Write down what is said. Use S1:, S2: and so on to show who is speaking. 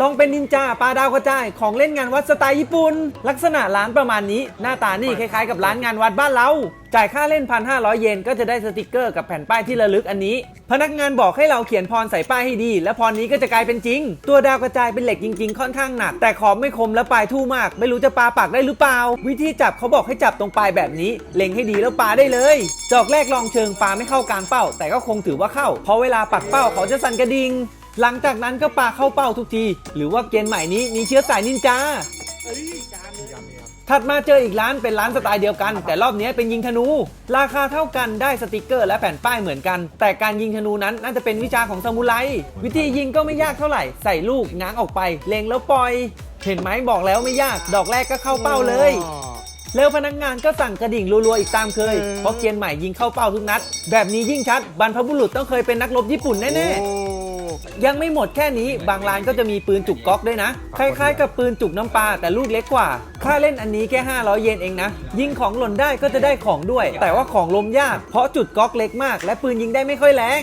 S1: ลองเป็นนินจาปลาดาวกระจายของเล่นงานวัดสไตล์ญี่ปุ่น ลักษณะร้านประมาณนี้ หน้าตานี่คล้ายๆกับร้านงานวัดบ้านเรา จ่ายค่าเล่น 1,500 เยนก็จะได้สติกเกอร์กับแผ่นป้ายที่ระลึกอันนี้ พนักงานบอกให้เราเขียนพรใส่ป้ายให้ดี และพรนี้ก็จะกลายเป็นจริง ตัวดาวกระจายเป็นเหล็กจริง ๆ ค่อนข้างหนัก แต่ขอบไม่คมและปลายทู่มาก ไม่รู้จะปาปากได้หรือเปล่า วิธีจับเขาบอกให้จับตรงปลายแบบนี้ เล็งให้ดีแล้วปาได้เลยจอกแรกลองเชิงปาไม่เข้ากลางเป้า แต่ก็คงถือว่าเข้าเพราะเวลาปักเป้าเขาจะสั่นกระดิ่ง หลังจากนั้นก็ปาเข้าเป้าทุกที หรือว่าเกณฑ์ใหม่นี้มีเชื้อสายนินจาถัดมาเจออีกร้านเป็นร้านสไตล์เดียวกัน แต่รอบนี้เป็นยิงธนู ราคาเท่ากันได้สติกเกอร์และแผ่นป้ายเหมือนกัน แต่การยิงธนูนั้นน่าจะเป็นวิชาของซามูไรวิธียิงก็ไม่ยากเท่าไหร่ ใส่ลูกง้างออกไป เล็งแล้วปล่อย เห็นไหมบอกแล้วไม่ยาก ดอกแรกก็เข้าเป้าเลย แล้วพนักงานก็สั่งกระดิ่งรัวๆอีกตามเคย เพราะเกียนใหม่ยิงเข้าเป้าทุกนัด แบบนี้ยิ่งชัดบรรพบุรุษต้องเคยเป็นนักรบญี่ปุ่นแน่ๆ ยังไม่หมดแค่นี้บางร้านก็จะมีปืนจุกก๊อกด้วยนะ คล้ายๆ กับปืนจุกน้ำปลาแต่ลูกเล็กกว่า ค่าเล่นอันนี้แค่ 500 เยนเองนะ ยิงของหล่นได้ก็จะได้ของด้วย แต่ว่าของลมยากเพราะจุดก๊อกเล็กมาก และปืนยิงได้ไม่ค่อยแรง